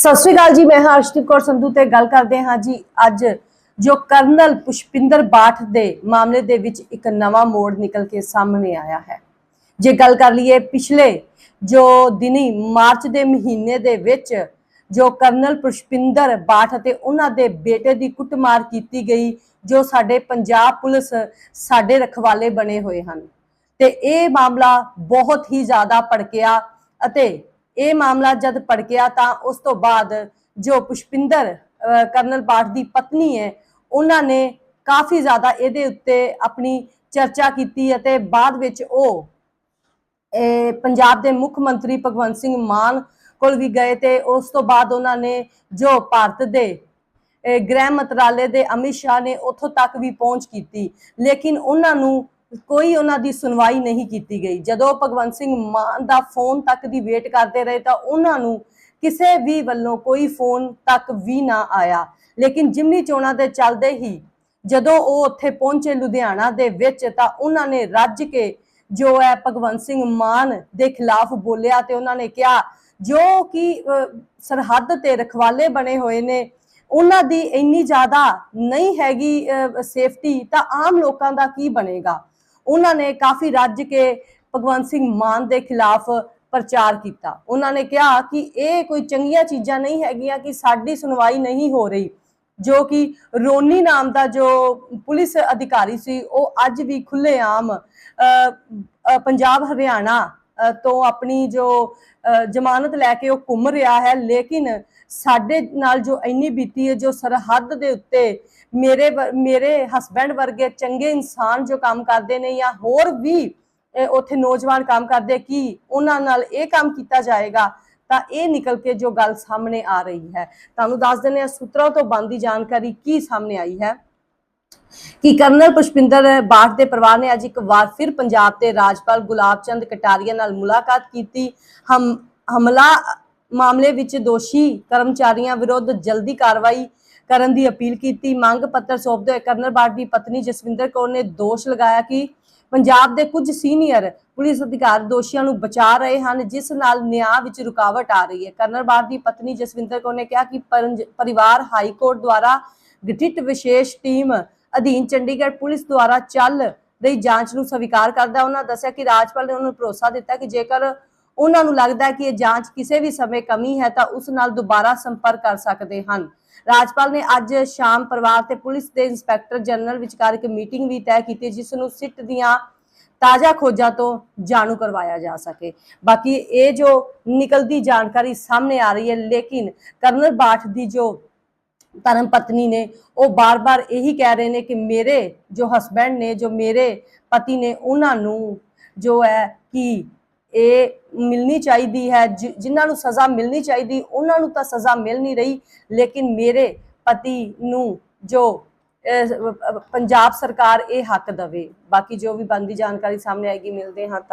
ਸਤਿ ਸ਼੍ਰੀ ਅਕਾਲ ਜੀ, ਮੈਂ ਹਾਂ ਕੌਰ ਸੰਧੂ ਤੇ ਗੱਲ ਕਰਦੇ ਹਾਂ ਜੀ ਅੱਜ ਜੋ ਕਰਨਲ ਪੁਸ਼ਪਿੰਦਰ ਬਾਠ ਦੇ ਮਾਮਲੇ ਦੇ ਵਿੱਚ ਇੱਕ ਨਵਾਂ ਮੋੜ ਨਿਕਲ ਕੇ ਸਾਹਮਣੇ ਆਇਆ ਹੈ। ਜੇ ਗੱਲ ਕਰ ਲਈਏ ਪਿਛਲੇ ਜੋ ਦਿਨੀ ਮਾਰਚ ਦੇ ਮਹੀਨੇ ਦੇ ਵਿੱਚ ਜੋ ਕਰਨਲ ਪੁਸ਼ਪਿੰਦਰ ਬਾਠ ਅਤੇ ਉਹਨਾਂ ਦੇ ਬੇਟੇ ਦੀ ਕੁੱਟਮਾਰ ਕੀਤੀ ਗਈ, ਜੋ ਸਾਡੇ ਪੰਜਾਬ ਪੁਲਿਸ ਸਾਡੇ ਰਖਵਾਲੇ ਬਣੇ ਹੋਏ ਹਨ। ਤੇ ਇਹ ਮਾਮਲਾ ਬਹੁਤ ਹੀ ਜ਼ਿਆਦਾ ਭੜਕਿਆ ਅਤੇ ਇਹ ਮਾਮਲਾ ਜਦ ਭੜਕਿਆ ਤਾਂ ਉਸ ਤੋਂ ਬਾਅਦ ਜੋ ਪੁਸ਼ਪਿੰਦਰ ਕਰਨਲ ਬਾਠ ਦੀ ਪਤਨੀ ਹੈ, ਉਹਨਾਂ ਨੇ ਕਾਫੀ ਜ਼ਿਆਦਾ ਇਹਦੇ ਉੱਤੇ ਆਪਣੀ ਚਰਚਾ ਕੀਤੀ ਅਤੇ ਬਾਅਦ ਵਿੱਚ ਉਹ, ਇਹ ਪੰਜਾਬ ਦੇ ਮੁੱਖ ਮੰਤਰੀ ਭਗਵੰਤ ਸਿੰਘ ਮਾਨ ਕੋਲ ਵੀ ਗਏ ਤੇ ਉਸ ਤੋਂ ਬਾਅਦ ਉਹਨਾਂ ਨੇ ਜੋ ਭਾਰਤ ਦੇ ਗ੍ਰਹਿ ਮੰਤਰਾਲੇ ਦੇ ਅਮਿਤ ਸ਼ਾਹ ਨੇ ਉੱਥੋਂ ਤੱਕ ਵੀ ਪਹੁੰਚ ਕੀਤੀ। ਲੇਕਿਨ ਉਹਨਾਂ ਨੂੰ ਕੋਈ ਉਹਨਾਂ ਦੀ ਸੁਣਵਾਈ ਨਹੀਂ ਕੀਤੀ ਗਈ। ਜਦੋਂ ਭਗਵੰਤ ਸਿੰਘ ਮਾਨ ਦਾ ਫੋਨ ਤੱਕ ਦੀ ਵੇਟ ਕਰਦੇ ਰਹੇ ਤਾਂ ਉਹਨਾਂ ਨੂੰ ਕਿਸੇ ਵੀ ਵੱਲੋਂ ਕੋਈ ਫੋਨ ਤੱਕ ਵੀ ਨਾ ਆਇਆ। ਲੇਕਿਨ ਜਿਮਨੀ ਚੋਣਾਂ ਦੇ ਚੱਲਦੇ ਹੀ ਜਦੋਂ ਉਹ ਉੱਥੇ ਪਹੁੰਚੇ ਲੁਧਿਆਣਾ ਦੇ ਵਿੱਚ ਤਾਂ ਉਹਨਾਂ ਨੇ ਰੱਜ ਕੇ ਜੋ ਹੈ ਭਗਵੰਤ ਸਿੰਘ ਮਾਨ ਦੇ ਖਿਲਾਫ ਬੋਲਿਆ ਤੇ ਉਹਨਾਂ ਨੇ ਕਿਹਾ, ਜੋ ਕਿ ਸਰਹੱਦ ਤੇ ਰਖਵਾਲੇ ਬਣੇ ਹੋਏ ਨੇ, ਉਹਨਾਂ ਦੀ ਇੰਨੀ ਜ਼ਿਆਦਾ ਨਹੀਂ ਹੈਗੀ ਸੇਫਟੀ ਤਾਂ ਆਮ ਲੋਕਾਂ ਦਾ ਕੀ ਬਣੇਗਾ? ਉਹਨਾਂ ਨੇ ਕਾਫੀ ਰੱਜ ਕੇ ਭਗਵੰਤ ਸਿੰਘ ਮਾਨ ਦੇ ਖਿਲਾਫ ਪ੍ਰਚਾਰ ਕੀਤਾ। ਉਹਨਾਂ ਨੇ ਕਿਹਾ ਕਿ ਇਹ ਕੋਈ ਚੰਗੀਆਂ ਚੀਜ਼ਾਂ ਨਹੀਂ ਹੈਗੀਆਂ ਕਿ ਸਾਡੀ ਸੁਣਵਾਈ ਨਹੀਂ ਹੋ ਰਹੀ। ਜੋ ਕਿ ਰੋਨੀ ਨਾਮ ਦਾ ਜੋ ਪੁਲਿਸ ਅਧਿਕਾਰੀ ਸੀ ਉਹ ਅੱਜ ਵੀ ਖੁੱਲੇਆਮ ਅਹ, ਅਹ, ਪੰਜਾਬ ਹਰਿਆਣਾ ਤੋਂ ਆਪਣੀ ਜੋ ਜ਼ਮਾਨਤ ਲੈ ਕੇ ਉਹ ਘੁੰਮ ਰਿਹਾ ਹੈ, ਲੇਕਿਨ ਸਾਡੇ ਨਾਲ ਜੋ ਇੰਨੀ ਬੀਤੀ ਹੈ, ਜੋ ਸਰਹੱਦ ਦੇ ਉੱਤੇ ਮੇਰੇ ਵ- ਮੇਰੇ ਹਸਬੰਡ ਵਰਗੇ ਚੰਗੇ ਇਨਸਾਨ ਜੋ ਕੰਮ ਕਰਦੇ ਨੇ ਜਾਂ ਹੋਰ ਵੀ ਉੱਥੇ ਨੌਜਵਾਨ ਕੰਮ ਕਰਦੇ, ਕੀ ਉਹਨਾਂ ਨਾਲ ਇਹ ਕੰਮ ਕੀਤਾ ਜਾਏਗਾ, ਤਾਂ ਇਹ ਨਿਕਲ ਕੇ ਜੋ ਗੱਲ ਸਾਹਮਣੇ ਆ ਰਹੀ ਹੈ। ਤੁਹਾਨੂੰ ਦੱਸ ਦਿੰਦੇ ਹਾਂ ਸੂਤਰਾਂ ਤੋਂ ਬੰਦੀ ਜਾਣਕਾਰੀ ਕੀ ਸਾਹਮਣੇ ਆਈ ਹੈ। ਕਿ ਕਰਨਲ ਪੁਸ਼ਪਿੰਦਰ ਬਾਠ ਦੇ ਪਰਿਵਾਰ ਨੇ ਅੱਜ ਇੱਕ ਵਾਰ ਫਿਰ ਪੰਜਾਬ ਦੇ ਰਾਜਪਾਲ ਗੁਲਾਬ ਚੰਦ ਕਟਾਰੀਆ ਨਾਲ ਮੁਲਾਕਾਤ ਕੀਤੀ। ਹਮ, ਹਮਲਾ ਮਾਮਲੇ ਵਿੱਚ ਦੋਸ਼ੀ ਕਰਮਚਾਰੀਆਂ ਵਿਰੁੱਧ ਜਲਦੀ ਕਾਰਵਾਈ ਕਰਨ ਦੀ ਅਪੀਲ ਕੀਤੀ। ਮੰਗ ਪੱਤਰ ਸੌਂਪਦੇ ਹੋਏ ਕਰਨਲ ਬਾਠ ਦੀ ਪਤਨੀ ਜਸਵਿੰਦਰ ਕੌਰ ਨੇ ਦੋਸ਼ ਲਗਾਇਆ ਕਿ ਪੰਜਾਬ ਦੇ ਕੁਝ ਸੀਨੀਅਰ ਪੁਲਿਸ ਅਧਿਕਾਰ ਦੋਸ਼ੀਆਂ ਨੂੰ ਬਚਾ ਰਹੇ ਹਨ, ਜਿਸ ਨਾਲ ਨਿਆਂ ਵਿੱਚ ਰੁਕਾਵਟ ਆ ਰਹੀ ਹੈ। ਕਰਨਲ ਬਾਠ ਦੀ ਪਤਨੀ ਜਸਵਿੰਦਰ ਕੌਰ ਨੇ ਕਿਹਾ ਕਿ ਪੰਜ- ਪਰਿਵਾਰ ਹਾਈ ਕੋਰਟ ਦੁਆਰਾ ਗਠਿਤ ਵਿਸ਼ੇਸ਼ ਟੀਮ ਅਧੀਨ ਚੰਡੀਗੜ੍ਹ ਪੁਲਿਸ ਦੁਆਰਾ ਚੱਲ ਰਹੀ ਜਾਂਚ ਨੂੰ ਸਵੀਕਾਰ ਕਰਦਾ ਉਹਨਾਂ ਦੱਸਿਆ ਕਿ ਰਾਜਪਾਲ ਨੇ ਉਹਨਾਂ ਨੂੰ ਭਰੋਸਾ ਦਿੱਤਾ ਕਿ ਜੇਕਰ ਉਹਨਾਂ ਨੂੰ ਲੱਗਦਾ ਹੈ ਕਿ ਇਹ ਜਾਂਚ ਕਿਸੇ ਵੀ ਸਮੇਂ ਕਮੀ ਹੈ ਤਾਂ ਉਸ ਨਾਲ ਦੁਬਾਰਾ ਸੰਪਰਕ ਕਰ ਸਕਦੇ ਹਨ। ਰਾਜਪਾਲ ਨੇ ਅੱਜ ਸ਼ਾਮ ਪਰਿਵਾਰ ਤੇ ਪੁਲਿਸ ਦੇ ਇੰਸਪੈਕਟਰ ਜਨਰਲ ਵਿਚਕਾਰ ਇੱਕ ਮੀਟਿੰਗ ਵੀ ਤੈਅ ਕੀਤੀ ਜਿਸ ਨੂੰ ਸਿੱਟ ਦੀਆਂ ਤਾਜ਼ਾ ਖੋਜਾਂ ਤੋਂ ਜਾਣੂ ਕਰਵਾਇਆ ਜਾ ਸਕੇ। ਬਾਕੀ ਇਹ ਜੋ ਨਿਕਲਦੀ ਜਾਣਕਾਰੀ ਸਾਹਮਣੇ ਆ ਰਹੀ ਹੈ, ਲੇਕਿਨ ਕਰਨਲ ਬਾਠ ਦੀ ਜੋ ਧਰਮ ਪਤਨੀ ਨੇ, ਉਹ ਬਾਰ-ਬਾਰ ਇਹੀ ਕਹਿ ਰਹੇ ਨੇ ਕਿ ਮੇਰੇ ਜੋ ਹਸਬੰਡ ਨੇ, ਜੋ ਮੇਰੇ ਪਤੀ ਨੇ, ਉਹਨਾਂ ਨੂੰ ਜੋ ਹੈ ਕਿ ਇਹ ਮਿਲਣੀ ਚਾਹੀਦੀ ਹੈ, ਜਿ- ਜਿਨ੍ਹਾਂ ਨੂੰ ਸਜ਼ਾ ਮਿਲਣੀ ਚਾਹੀਦੀ, ਉਹਨਾਂ ਨੂੰ ਤਾਂ ਸਜ਼ਾ ਮਿਲ ਨਹੀਂ ਰਹੀ, ਲੇਕਿਨ ਮੇਰੇ ਪਤੀ ਨੂੰ ਜੋ ਪੰਜਾਬ ਸਰਕਾਰ ਇਹ ਹੱਕ ਦਵੇ। ਬਾਕੀ ਜੋ ਵੀ ਬੰਦੀ ਜਾਣਕਾਰੀ ਸਾਹਮਣੇ ਆਏਗੀ, ਮਿਲਦੇ ਹਾਂ ਤਾਂ।